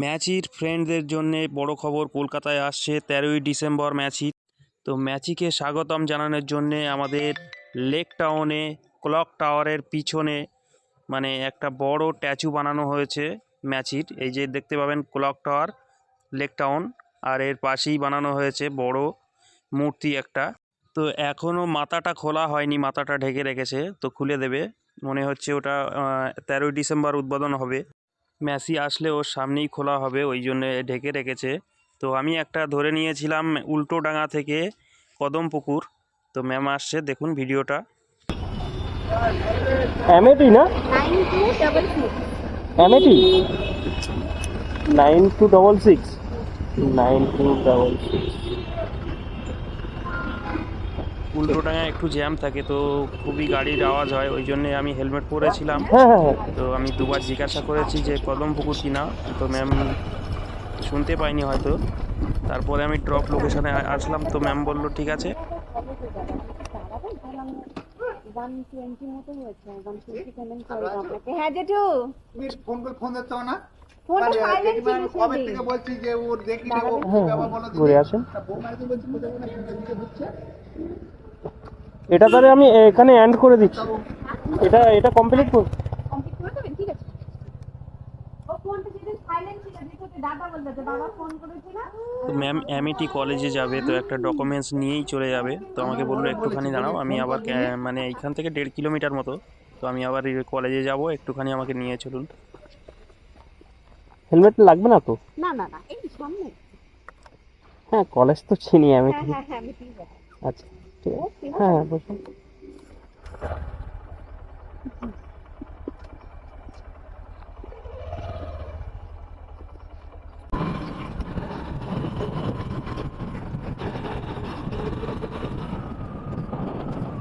ম্যাচির ফ্রেন্ডদের জন্যে বড় খবর, কলকাতায় আসছে তেরোই ডিসেম্বর ম্যাচি তো ম্যাচিকে স্বাগতম জানানোর জন্যে আমাদের লেক টাউনে, ক্লক টাওয়ারের পিছনে মানে একটা বড় স্ট্যাচু বানানো হয়েছে ম্যাচির। এই যে দেখতে পাবেন ক্লক টাওয়ার, লেক টাউন, আর এর পাশেই বানানো হয়েছে বড় মূর্তি একটা। তো এখনও মাথাটা খোলা হয়নি, মাথাটা ঢেকে রেখেছে, তো খুলে দেবে। মনে হচ্ছে ওটা তেরোই ডিসেম্বর উদ্বোধন হবে। মেসি আসলে ওর সামনেই খোলা হবে ওই জন্যে ঢেকে রেখেছে। তো আমি একটা ধরে নিয়েছিলাম উল্টো ডাঙা থেকে কদম পুকুর। তো ম্যাম আসছে দেখুন ভিডিওটা। অ্যামেটি না? অ্যামেটি nine two double six. Nine two double six. উল্টো ডাঙায় একটু জ্যাম থাকে তো খুবই গাড়ির আওয়াজ হয় ওই জন্যে আমি হেলমেট পরেছিলাম। হ্যাঁ হ্যাঁ হ্যাঁ। তো আমি দুবার জিজ্ঞাসা করেছি যে কদম পুকুর কিনা? তো ম্যাম শুনতে পাইনি হয়তো। তারপরে আমি ড্রপ লোকেশনে আসলাম তো ম্যাম বলল ঠিক আছে। হ্যাঁ জেঠু। ফোন করে ফোন দিতে না? মানে। ঘুরে আসেন। এটা তাহলে আমি এখানে অ্যান্ড করে দিচ্ছি। এটা এটা কমপ্লিট কর। কমপ্লিট করে দেবেন ঠিক আছে? ও ফোনটা যেদিন সাইলেন্ট ছিল দেখো তো দাদা বলতে যে বাবা ফোন করেছিল তো ম্যাম অ্যামিটি কলেজে যাবে তো একটা ডকুমেন্টস নিয়েই চলে যাবে। তো আমাকে বলল একটুখানি দাঁড়াও আমি আবার মানে এইখান থেকে দেড় কিলোমিটার মতো। তো আমি আবার কলেজে যাব একটুখানি আমাকে নিয়ে চলুন। হেলমেট লাগবে না তো? না না না এই সামনে। হ্যাঁ কলেজ তো চিনি হ্যাঁ হ্যাঁ হ্যাঁ আমি ঠিক আছে আচ্ছা। হ্যাঁ হ্যাঁ বসুন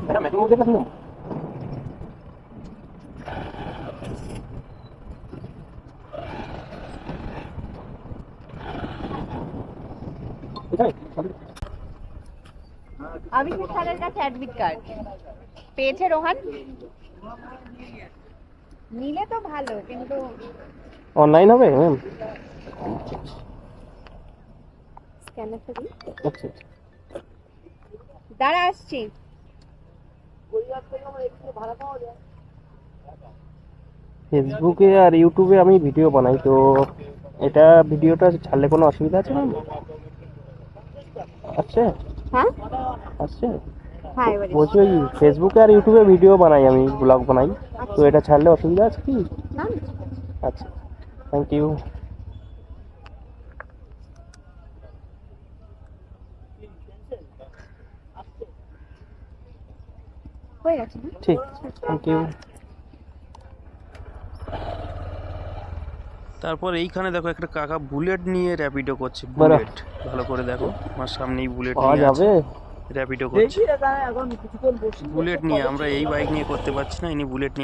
ম্যাডাম এর মধ্যে অভিষেক স্যারের কাছে অ্যাডমিট কার্ড পেয়েছে রোহান? নিলে তো ভালো কিন্তু অনলাইন হবে ম্যাম আচ্ছা আচ্ছা। দাঁড়া আসছি। ফেসবুকে আর ইউটিউবে আমি ভিডিও বানাই তো এটা ভিডিওটা ছাড়লে কোনো অসুবিধা আছে ম্যাম আছে হ্যাঁ? আছে হ্যাঁ এবারে বলছি ওই ফেসবুকে আর ইউটিউবে ভিডিও বানাই আমি ব্লগ বানাই। তো এটা ছাড়লে অসুবিধা আছে কি? না। আচ্ছা থ্যাংক ইউ ঠিক থ্যাংক ইউ তারপর এইখানে দেখো একটা কাকা বুলেট নিয়ে র্যাপিডো করছে বুলেট। ভালো করে দেখো আমার সামনেই বুলেট নিয়ে আছে। যাবে। র্যাপিডো করছে। বুলেট নিয়ে আমরা এই বাইক নিয়ে করতে পারছি না ইনি বুলেট নিয়ে